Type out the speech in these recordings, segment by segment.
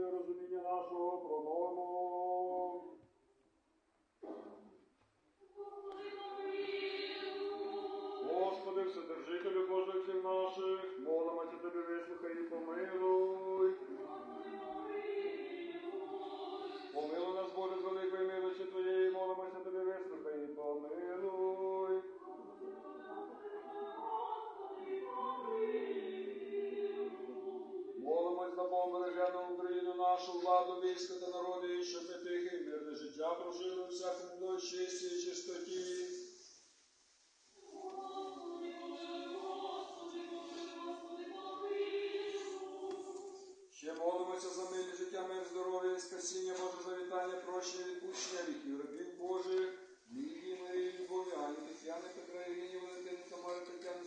Боже, розуміння нашого промовимо. Господи, Вседержителю Божих наших, молимося Тобі, вислухай і помилуй. Помилуй нас, Боже, з великої милості Твоєї, молимося Тобі, вислухай і помилуй. Молимось за побережену Україну, нашу владу, військо та народи, і щоб ми тихе мирне життя прожили у всякому дощі і чистоті. Ще молимося за милі життя, мир, здоров'я спасіння, Боже, завітання, прощення, відпущення віків, рабів Божих, Лілії, Марії, Любові, Ані, Тетяни, Петра, Ірини, Валентини, Тамари, Тетяни,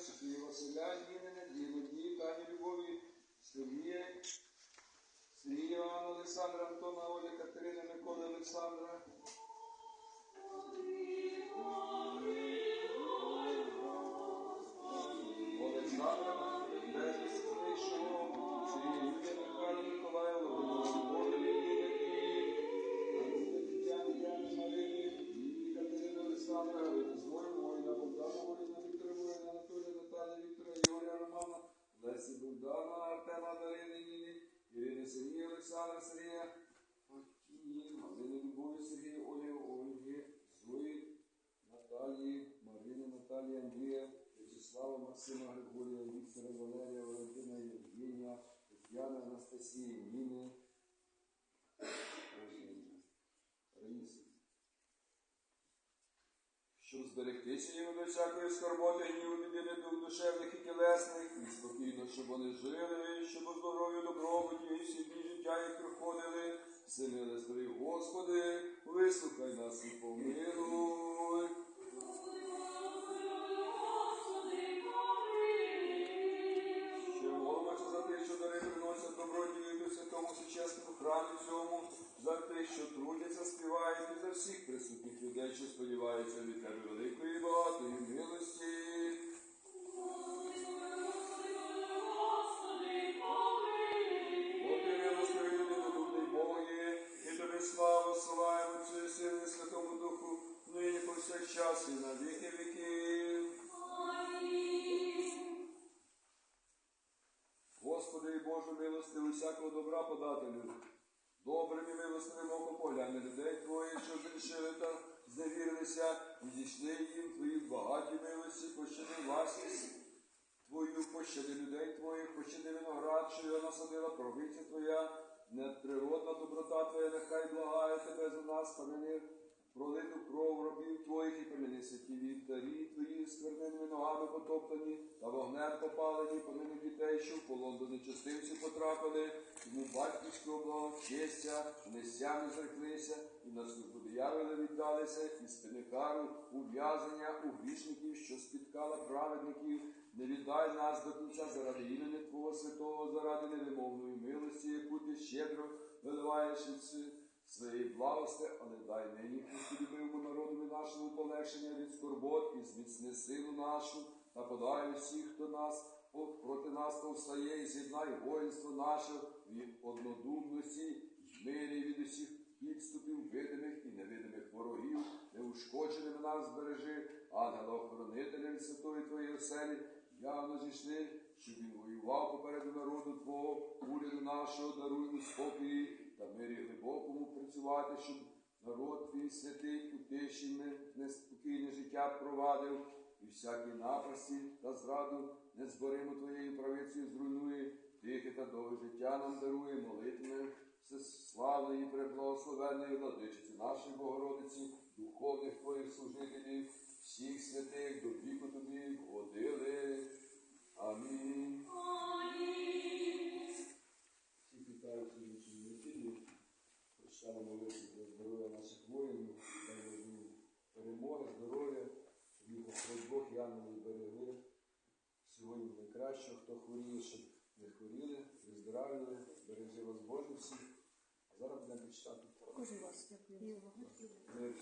Максима, Григорія, Віктора, Валерія, Валентина, Євгенія, Тетяни, Анастасії, Ніни. Щоб зберегтися їм від всякої скорботи, гніву, біди, недуг душевних і тілесних, і спокійно, щоб вони жили, щоб у здоров'ю, добробуті, і всі життя їх проходили. Все милостивий Господи, вислухай нас і помилуй. Що сподіваються від тебе великої багатої милості. Славу славимо Отцю і Сину і Святому Духу, нині повсякчас і на віки віків. Господи і Боже милостивий, всякого добра подателю. Добрим і милостивим оком поглянь на людей Твоїх, що зрішили та зневірилися, і зійшли їм Твої багаті милості, пощади власність. Твою, пощади людей Твоїх, пощади виноград, що його насадила провиця Твоя, неприродна доброта Твоя, нехай благає Тебе за нас, помини пролиту кров робів Твоїх і помини святі вівтарі Твої, скверненими ногами потоптані, та вогнем попалені, помини дітей, що в полон до нечистивців потрапили, йому батьківського благочестя, нестя не зреклися, і на службу дияволи віддалися, і спини кару, ув'язання у грішників, що спіткала праведників, не віддай нас до кінця заради імені Твого святого, заради невимовної милості, яку ти щедро виливаєш від своєї благости, а не дай нині любимому народу нашому полегшення від скорбот і зміцни силу нашу, та подай усіх, хто нас проти нас повстає, і з'єднай воїнство наше в однодумності, й мирі від усіх підступів, видимих і невидимих ворогів, неушкодженими нас збережи, ангела-охоронителя від святої Твоєї оселі, явно зійшли, щоб він воював попереду народу Твого, уряду нашого, даруй у спокої та мирі глибокому працювати, щоб народ твій святий у тиші неспокійне життя провадив, і всякі напасті та зраду незборимо твоєю правицею зруйнує, тихе та довге життя нам дарує молитви всеславної, преблагословенної владичиці нашої Богородиці, духовних твоїх служителів, всіх святих до віку тобі годили. Амінь. Бережи вас Боже всіх. А зараз будемо читати. Кожен вас дякую. Ми.